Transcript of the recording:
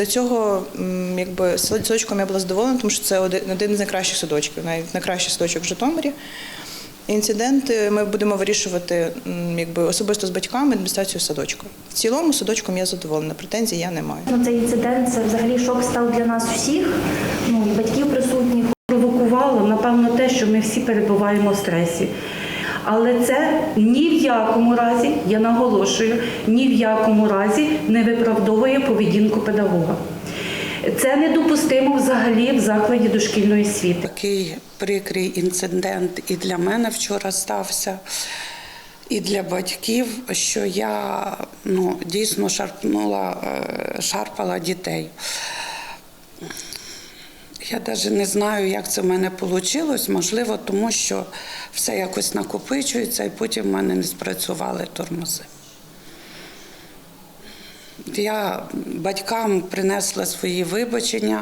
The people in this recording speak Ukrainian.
До цього якби сад- садочком я була задоволена, тому що це один, з найкращих садочків, навіть найкращий садочок в Житомирі. Інциденти ми будемо вирішувати якби особисто з батьками адміністрацією садочку. В цілому садочком я задоволена, претензій я не маю. Ну, цей інцидент це взагалі шок став для нас всіх, ну і батьків присутніх. Провокувало, напевно, те, що ми всі перебуваємо в стресі. Але це ні в якому разі, я наголошую, ні в якому разі не виправдовує поведінку педагога. Це недопустимо взагалі в закладі дошкільної освіти. Такий прикрий інцидент і для мене вчора стався, і для батьків, що я ну, дійсно шарпнула, е, шарпала дітей. Я навіть не знаю, як це в мене вийшло. Можливо, тому що все якось накопичується, і потім в мене не спрацювали тормози. Я батькам принесла свої вибачення.